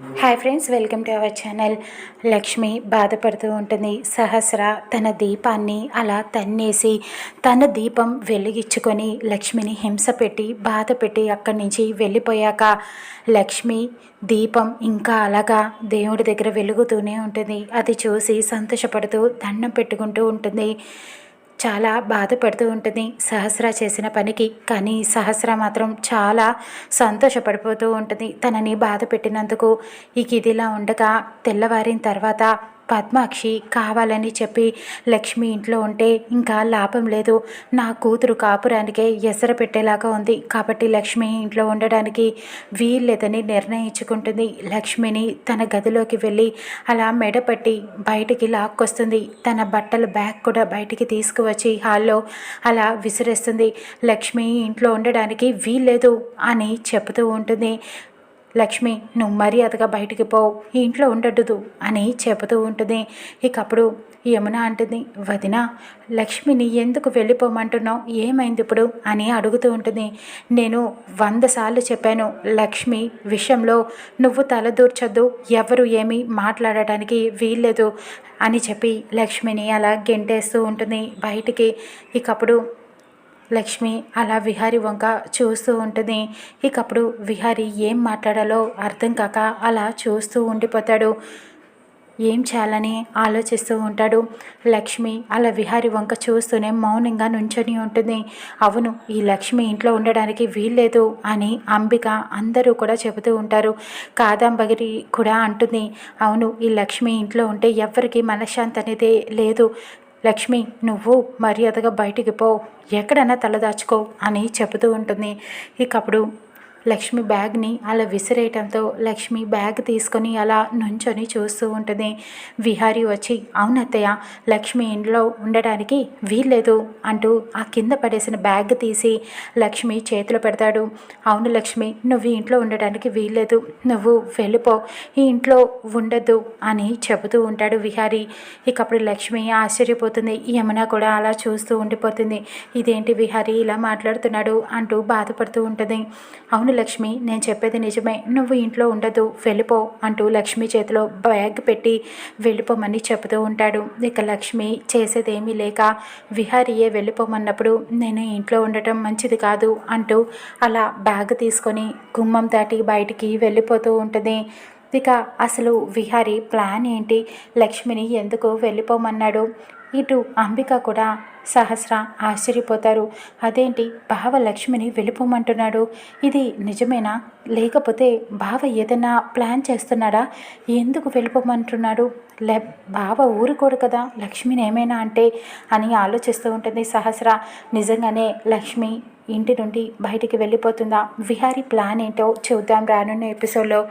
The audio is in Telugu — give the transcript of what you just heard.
Hi friends welcome to our channel Lakshmi బాధపడుతూ ఉంటుంది. సహస్ర తన దీపాన్ని అలా తన్నేసి తన దీపం వెలిగించుకొని లక్ష్మిని హింస పెట్టి బాధ పెట్టి అక్కడి నుంచి వెళ్ళిపోయాక లక్ష్మి దీపం ఇంకా అలాగా దేవుడి దగ్గర వెలుగుతూనే ఉంటుంది. అది చూసి సంతోషపడుతూ దండం పెట్టుకుంటూ ఉంటుంది. చాలా బాధపడుతూ ఉంటుంది. సహస్ర చేసిన పనికి కానీ సహస్ర మాత్రం చాలా సంతోషపడిపోతూ ఉంటుంది. తనని బాధ పెట్టినందుకు ఇక ఇదిలా ఉండగా తెల్లవారిన తర్వాత పద్మాక్షి కావాలని చెప్పి లక్ష్మి ఇంట్లో ఉంటే ఇంకా లాభం లేదు. నా కూతురు కాపురానికే ఎసర పెట్టేలాగా ఉంది. కాబట్టి లక్ష్మి ఇంట్లో ఉండడానికి వీల్లేదని నిర్ణయించుకుంటుంది. లక్ష్మిని తన గదిలోకి వెళ్ళి అలా మెడపట్టి బయటికి లాక్కొస్తుంది. తన బట్టల బ్యాగ్ కూడా బయటికి తీసుకువచ్చి హాల్లో అలా విసిరేస్తుంది. లక్ష్మి ఇంట్లో ఉండడానికి వీల్లేదు అని చెబుతూ ఉంటుంది. లక్ష్మి నువ్వు మర్యాదగా బయటికి పోవు ఈ ఇంట్లో ఉండదు అని చెబుతూ ఉంటుంది. ఇక అప్పుడు యమున అంటుంది వదిన లక్ష్మిని ఎందుకు వెళ్ళిపోమంటున్నావు? ఏమైంది ఇప్పుడు? అని అడుగుతూ ఉంటుంది. నేను వంద సార్లు చెప్పాను లక్ష్మి విషయంలో నువ్వు తలదూర్చొద్దు ఎవరు ఏమీ మాట్లాడటానికి వీల్లేదు అని చెప్పి లక్ష్మిని అలా గెంటేస్తూ ఉంటుంది బయటికి. ఇకప్పుడు లక్ష్మి అలా విహారి వంక చూస్తూ ఉంటుంది. ఇకప్పుడు విహారి ఏం మాట్లాడాలో అర్థం కాక అలా చూస్తూ ఉండిపోతాడు. ఏం చేయాలని ఆలోచిస్తూ ఉంటాడు. లక్ష్మి అలా విహారి వంక చూస్తూనే మౌనంగా నుంచొని ఉంటుంది. అవును ఈ లక్ష్మి ఇంట్లో ఉండడానికి వీల్లేదు అని అంబిక అందరూ కూడా చెబుతూ ఉంటారు. కాదంబగిరి కూడా అంటుంది. అవును ఈ లక్ష్మి ఇంట్లో ఉంటే ఎవరికి మనశ్శాంతి అనేది లేదు. లక్ష్మి నువ్వు మర్యాదగా బయటికి పో. ఎక్కడైనా తలదాచుకో అని చెబుతూ ఉంటుంది. ఇకప్పుడు లక్ష్మి బ్యాగ్ని అలా విసిరేయటంతో లక్ష్మి బ్యాగ్ తీసుకొని అలా నుంచొని చూస్తూ ఉంటుంది. విహారీ వచ్చి అవునత్తయ్య లక్ష్మి ఇంట్లో ఉండడానికి వీల్లేదు అంటూ ఆ కింద పడేసిన బ్యాగ్ తీసి లక్ష్మి చేతిలో పెడతాడు. అవును లక్ష్మి నువ్వు ఇంట్లో ఉండడానికి వీల్లేదు. నువ్వు వెళ్ళిపో. ఈ ఇంట్లో ఉండద్దు అని చెబుతూ ఉంటాడు విహారీ. ఇక అప్పుడు లక్ష్మి ఆశ్చర్యపోతుంది. యమున కూడా అలా చూస్తూ ఉండిపోతుంది. ఇదేంటి విహారీ ఇలా మాట్లాడుతున్నాడు అంటూ బాధపడుతూ ఉంటుంది. అవును అవును లక్ష్మి నేను చెప్పేది నిజమే. నువ్వు ఇంట్లో ఉండదు వెళ్ళిపో అంటూ లక్ష్మి చేతిలో బ్యాగ్ పెట్టి వెళ్ళిపోమని చెబుతూ ఉంటాడు. ఇక లక్ష్మి చేసేదేమీ లేక విహారీయే వెళ్ళిపోమన్నప్పుడు నేను ఇంట్లో ఉండటం మంచిది కాదు అంటూ అలా బ్యాగ్ తీసుకొని గుమ్మం దాటి బయటికి వెళ్ళిపోతూ ఉంటుంది. ఇక అసలు విహారీ ప్లాన్ ఏంటి? లక్ష్మిని ఎందుకు వెళ్ళిపోమన్నాడు? ఇటు అంబిక కూడా సహస్ర ఆశ్చర్యపోతారు. అదేంటి? బావ లక్ష్మిని వెళ్ళిపోమంటున్నాడు. ఇది నిజమేనా? లేకపోతే బావ ఏదైనా ప్లాన్ చేస్తున్నాడా? ఎందుకు వెళ్ళిపోమంటున్నాడు? లే బావ ఊరుకోడు కదా. లక్ష్మిని ఏమైనా అంటే అని ఆలోచిస్తూ ఉంటుంది సహస్ర. నిజంగానే లక్ష్మి ఇంటి నుండి బయటికి వెళ్ళిపోతుందా? విహారీ ప్లాన్ ఏంటో చూద్దాం రానున్న ఎపిసోడ్లో.